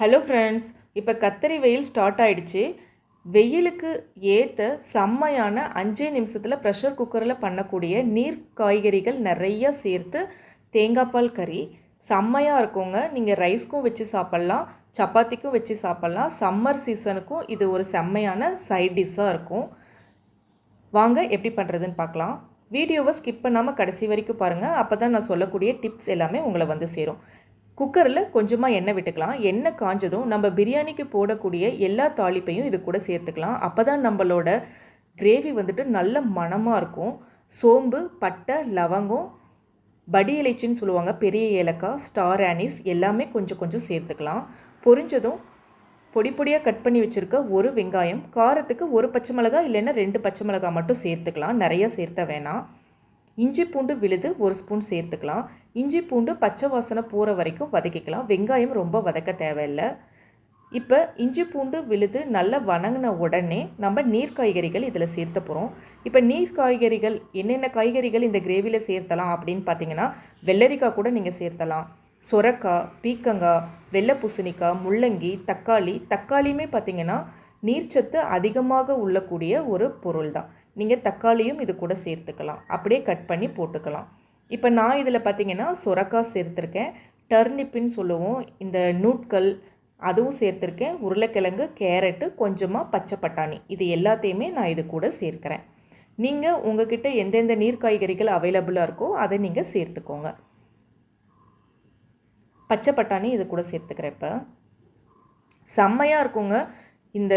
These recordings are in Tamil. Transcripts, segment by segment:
ஹலோ ஃப்ரெண்ட்ஸ் இப்போ கத்தரி வெயில் ஸ்டார்ட் ஆயிடுச்சு. வெயிலுக்கு ஏற்ற செம்மையான அஞ்சே நிமிஷத்தில் ப்ரெஷர் குக்கரில் பண்ணக்கூடிய நீர் காய்கறிகள் நிறையா சேர்த்து தேங்காய் பால் கறி செம்மையாக இருக்குங்க. நீங்கள் ரைஸ்க்கும் வச்சு சாப்பிட்லாம் சப்பாத்திக்கும் வச்சு சாப்பிட்லாம். சம்மர் சீசனுக்கும் இது ஒரு செம்மையான சைட் டிஷ்ஷாக இருக்கும். வாங்க எப்படி பண்ணுறதுன்னு பார்க்கலாம். வீடியோவை ஸ்கிப் பண்ணாமல் கடைசி வரைக்கும் பாருங்கள் அப்போ தான் நான் சொல்லக்கூடிய டிப்ஸ் எல்லாமே உங்களை வந்து சேரும். குக்கரில் கொஞ்சமாக எண்ணெய் விட்டுக்கலாம். எண்ணெய் காஞ்சதும் நம்ம பிரியாணிக்கு போடக்கூடிய எல்லா தாளிப்பையும் இது கூட சேர்த்துக்கலாம். அப்போ தான் நம்மளோட கிரேவி வந்துட்டு நல்ல மணமாக இருக்கும். சோம்பு பட்டை லவங்கம் படி இலைச்சின்னு சொல்லுவாங்க. பெரிய ஏலக்காய் ஸ்டார் ஆனிஸ் எல்லாமே கொஞ்சம் கொஞ்சம் சேர்த்துக்கலாம். பொரிஞ்சதும் பொடி பொடியாக கட் பண்ணி வச்சுருக்க ஒரு வெங்காயம் காரத்துக்கு ஒரு பச்சை மிளகாய் இல்லைன்னா ரெண்டு பச்சை மிளகாய் மட்டும் சேர்த்துக்கலாம். நிறைய சேர்த்த வேணாம். இஞ்சி பூண்டு விழுது ஒரு ஸ்பூன் சேர்த்துக்கலாம். இஞ்சி பூண்டு பச்சை வாசனை போகிற வரைக்கும் வதக்கிக்கலாம். வெங்காயம் ரொம்ப வதக்க தேவையில்லை. இப்போ இஞ்சி பூண்டு விழுது நல்லா வணங்கின உடனே நம்ம நீர் காய்கறிகள் இதில் சேர்த்த போகிறோம் இப்போ நீர் காய்கறிகள் என்னென்ன காய்கறிகள் இந்த கிரேவியில் சேர்த்தலாம் அப்படின்னு பார்த்தீங்கன்னா வெள்ளரிக்காய் கூட நீங்கள் சேர்த்தலாம். சொரக்காய் பீக்கங்காய் வெள்ளை பூசணிக்காய் முள்ளங்கி தக்காளி தக்காளியுமே பார்த்தீங்கன்னா நீர்ச்சத்து அதிகமாக உள்ளக்கூடிய ஒரு பொருள் தான் நீங்கள் தக்காளியும் இது கூட சேர்த்துக்கலாம். அப்படியே கட் பண்ணி போட்டுக்கலாம். இப்போ நான் இதில் பார்த்தீங்கன்னா சுரக்காய் சேர்த்துருக்கேன். டர்னிப்புன்னு சொல்லுவோம். இந்த நூட்கள் அதுவும் சேர்த்துருக்கேன். உருளைக்கிழங்கு கேரட்டு கொஞ்சமாக பச்சை பட்டாணி. இது எல்லாத்தையுமே நான் இது கூட சேர்க்குறேன். நீங்கள் உங்ககிட்ட எந்தெந்த நீர் காய்கறிகள் அவைலபிளாக இருக்கோ அதை நீங்கள் சேர்த்துக்கோங்க. பச்சை பட்டாணி இது கூட சேர்த்துக்கிறேன் இப்போ. செம்மையாக இருக்குங்க. இந்த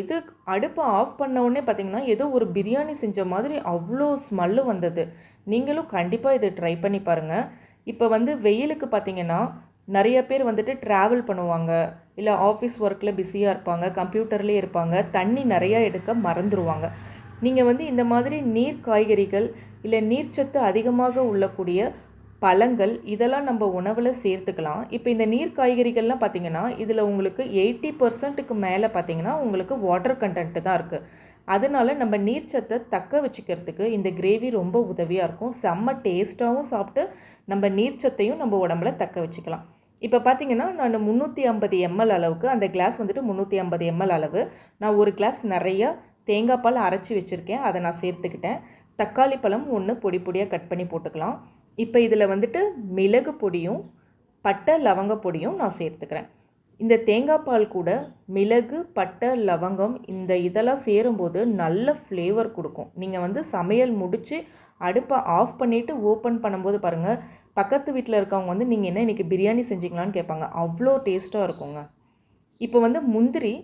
இது அடுப்பை ஆஃப் பண்ண உடனே பார்த்தீங்கன்னா ஏதோ ஒரு பிரியாணி செஞ்ச மாதிரி அவ்வளோ ஸ்மெல்லு வந்தது. நீங்களும் கண்டிப்பாக இதை ட்ரை பண்ணி பாருங்கள் இப்போ வந்து வெயிலுக்கு பார்த்தீங்கன்னா நிறைய பேர் வந்துட்டு ட்ராவல் பண்ணுவாங்க. இல்லை ஆஃபீஸ் ஒர்க்கில் பிஸியாக இருப்பாங்க கம்ப்யூட்டர்லேயே இருப்பாங்க தண்ணி நிறையா எடுக்க மறந்துடுவாங்க நீங்கள் வந்து இந்த மாதிரி நீர் காய்கறிகள் இல்லை நீர்ச்சத்து அதிகமாக உள்ளக்கூடிய பழங்கள் இதெல்லாம் நம்ம உணவில் சேர்த்துக்கலாம். இப்போ இந்த நீர் காய்கறிகள்லாம் பார்த்திங்கன்னா இதில் உங்களுக்கு எயிட்டி பர்சன்ட்டுக்கு மேலே பார்த்தீங்கன்னா உங்களுக்கு வாட்டர் கண்டென்ட்டு தான் இருக்குது அதனால நம்ம நீர்ச்சத்தை தக்க வச்சுக்கிறதுக்கு இந்த கிரேவி ரொம்ப உதவியாக இருக்கும். செம்ம டேஸ்ட்டாகவும் சாப்பிட்டு நம்ம நீர்ச்சத்தையும் நம்ம உடம்புல தக்க வச்சுக்கலாம். இப்போ பார்த்தீங்கன்னா நான் முந்நூற்றி ஐம்பது எம்எல் அளவுக்கு அந்த கிளாஸ் வந்துட்டு முந்நூற்றி ஐம்பது எம்எல் அளவு. நான் ஒரு கிளாஸ் நிறையா தேங்காய் பால் அரைச்சி வச்சுருக்கேன். அதை நான் சேர்த்துக்கிட்டேன். தக்காளி பழம் ஒன்று பொடி பொடியாக கட் பண்ணி போட்டுக்கலாம். இப்போ இதில் வந்துட்டு மிளகு பொடியும் பட்டை லவங்க பொடியும் நான் சேர்த்துக்கிறேன். இந்த தேங்காய் பால் கூட மிளகு பட்டை லவங்கம் இந்த இதெல்லாம் சேரும்போது நல்ல ஃப்ளேவர் கொடுக்கும். நீங்கள் வந்து சமையல் முடித்து அடுப்பை ஆஃப் பண்ணிவிட்டு ஓப்பன் பண்ணும்போது பாருங்கள் பக்கத்து வீட்டில் இருக்கவங்க வந்து நீங்கள் என்ன இன்றைக்கி பிரியாணி செஞ்சிங்களான்னு கேட்பாங்க. அவ்வளோ டேஸ்ட்டாக இருக்குங்க. இப்போ வந்து முந்திரி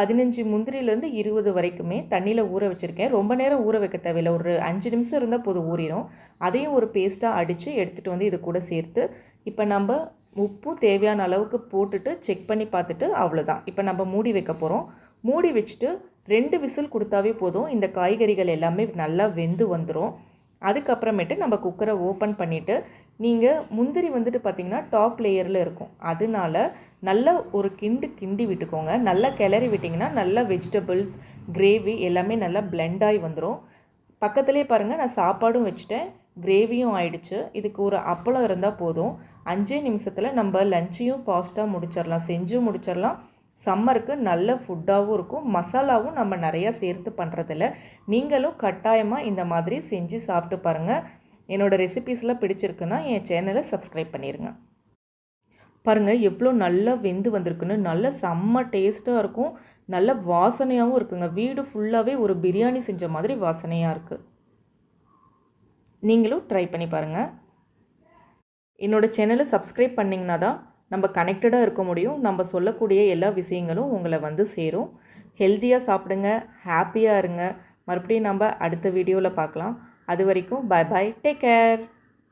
பதினஞ்சு முந்திரிலேருந்து இருபது வரைக்குமே தண்ணியில் ஊற வச்சுருக்கேன். ரொம்ப நேரம் ஊற வைக்க தேவையில்லை. ஒரு அஞ்சு நிமிஷம் இருந்தால் போதும் ஊறிடும் அதையும் ஒரு பேஸ்ட்டாக அடித்து எடுத்துகிட்டு வந்து இது கூட சேர்த்து இப்போ நம்ம உப்பும் தேவையான அளவுக்கு போட்டுட்டு செக் பண்ணி பார்த்துட்டு அவ்வளோதான் இப்போ நம்ம மூடி வைக்க போகிறோம் மூடி வச்சுட்டு ரெண்டு விசில் கொடுத்தாவே போதும். இந்த காய்கறிகள் எல்லாமே நல்லா வெந்து வந்துடும் அதுக்கப்புறமேட்டு நம்ம குக்கரை ஓப்பன் பண்ணிவிட்டு நீங்கள் முந்திரி வந்துட்டு பார்த்திங்கன்னா டாப் லேயரில் இருக்கும். அதனால நல்லா ஒரு கிண்டு கிண்டி விட்டுக்கோங்க. நல்லா கிளறி விட்டிங்கன்னா நல்லா வெஜிடபிள்ஸ் கிரேவி எல்லாமே நல்லா பிளெண்ட் ஆகி வந்துடும் பக்கத்துலேயே பாருங்கள் நான் சாப்பாடும் வச்சுட்டேன். கிரேவியும் ஆயிடுச்சு. இதுக்கு ஒரு அப்பளம் இருந்தால் போதும். அஞ்சே நிமிஷத்தில் நம்ம லஞ்சையும் ஃபாஸ்ட்டாக முடிச்சிடலாம். செஞ்சும் முடிச்சிடலாம். சம்மருக்கு நல்ல ஃபுட்டாகவும் இருக்கும். மசாலாவும் நம்ம நிறையா சேர்த்து பண்ணுறதில்ல நீங்களும் கட்டாயமாக இந்த மாதிரி செஞ்சு சாப்பிட்டு பாருங்கள் என்னோடய ரெசிபீஸ்லாம் பிடிச்சிருக்குன்னா என் சேனலை சப்ஸ்கிரைப் பண்ணிடுங்க பாருங்கள் எவ்வளோ நல்லா வெந்து வந்திருக்குன்னு. நல்ல செம்ம டேஸ்ட்டாக இருக்கும். நல்ல வாசனையாகவும் இருக்குங்க. வீடு ஃபுல்லாகவே ஒரு பிரியாணி செஞ்ச மாதிரி வாசனையாக இருக்குது நீங்களும் ட்ரை பண்ணி பாருங்கள் என்னோடய சேனலை சப்ஸ்கிரைப் பண்ணிங்கன்னா தான் நம்ம கனெக்டடாக இருக்க முடியும். நம்ம சொல்லக்கூடிய எல்லா விஷயங்களும் உங்களை வந்து சேரும். ஹெல்த்தியாக சாப்பிடுங்க ஹாப்பியாக இருங்க. மறுபடியும் நம்ம அடுத்த வீடியோவில் பார்க்கலாம். அது வரைக்கும் பை பாய் டேக் கேர்